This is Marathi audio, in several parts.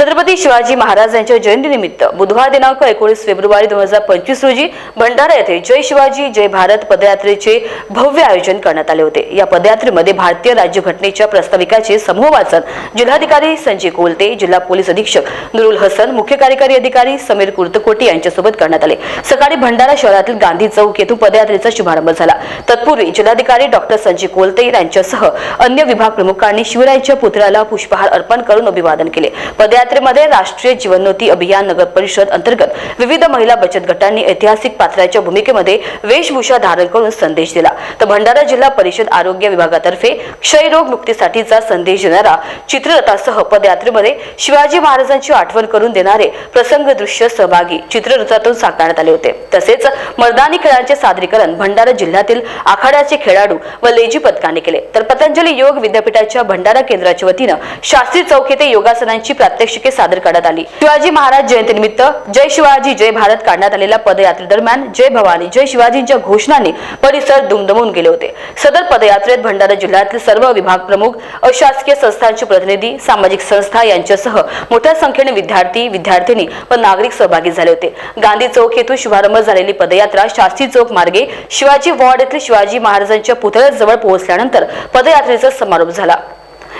छत्रपती शिवाजी महाराज यांच्या जयंतीनिमित्त बुधवार दिनांक एकोणीस फेब्रुवारी दोन हजार पंचवीस रोजी भंडारा येथे जय शिवाजी जय भारत पदयात्रेचे भव्य आयोजन करण्यात आले होते. या पदयात्रेमध्ये भारतीय राज्यघटनेच्या प्रस्ताविकाचे समूह वाचन जिल्हाधिकारी संजय कोलते जिल्हा पोलीस अधीक्षक नुरुल हसन मुख्य कार्यकारी अधिकारी समीर कुर्तकोटी यांच्यासोबत करण्यात आले. सकाळी भंडारा शहरातील गांधी चौक येथून पदयात्रेचा शुभारंभ झाला. तत्पूर्वी जिल्हाधिकारी डॉक्टर संजय कोलते यांच्यासह अन्य विभाग प्रमुखांनी शिवरायांच्या पुतळ्याला पुष्पहार अर्पण करून अभिवादन केले. पदयात्रे यात्रेमध्ये राष्ट्रीय जीवनोती अभियान नगर परिषद अंतर्गत विविध महिला बचत गटांनी ऐतिहासिक पात्राच्या भूमिकेमध्ये वेशभूषा धारण करून संदेश दिला. तर भंडारा जिल्हा परिषद आरोग्य विभागातर्फे क्षयरोग मुक्तीसाठीचा संदेश देणारा चित्ररथासह पदयात्रेमध्ये शिवाजी महाराजांची आठवण करून देणारे प्रसंग दृश्य सहभागी चित्ररथातून साकारण्यात आले होते. तसेच मर्दानी खेळांचे सादरीकरण भंडारा जिल्ह्यातील आखाड्याचे खेळाडू व लेजी पथकाने केले. तर पतंजली योग विद्यापीठाच्या भंडारा केंद्राच्या वतीनं शास्त्री चौक येथे योगासनांची प्रात्यक्षिक सादर करण्यात आली. शिवाजी महाराज जयंतीनिमित्त जय शिवाजी जय भारत काढण्यात आलेल्या पदयात्रेदरम्यान जय भवानी जय शिवाजींच्या घोषणांनी परिसर दुमदमून गेले होते. सदर पदयात्रेत भंडारा जिल्ह्यातील सर्व विभाग प्रमुख अशासकीय संस्थांचे प्रतिनिधी सामाजिक संस्था यांच्यासह मोठ्या संख्येने विद्यार्थी विद्यार्थिनी व नागरिक सहभागी झाले होते. गांधी चौक येथून शुभारंभ झालेली पदयात्रा शास्त्री चौक मार्गे शिवाजी वॉर्ड येथील शिवाजी महाराजांच्या पुतळ्याजवळ पोहोचल्यानंतर पदयात्रेचा समारोप झाला.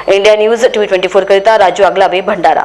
India news TV twenty four करिता राजू आगलावे भंडारा.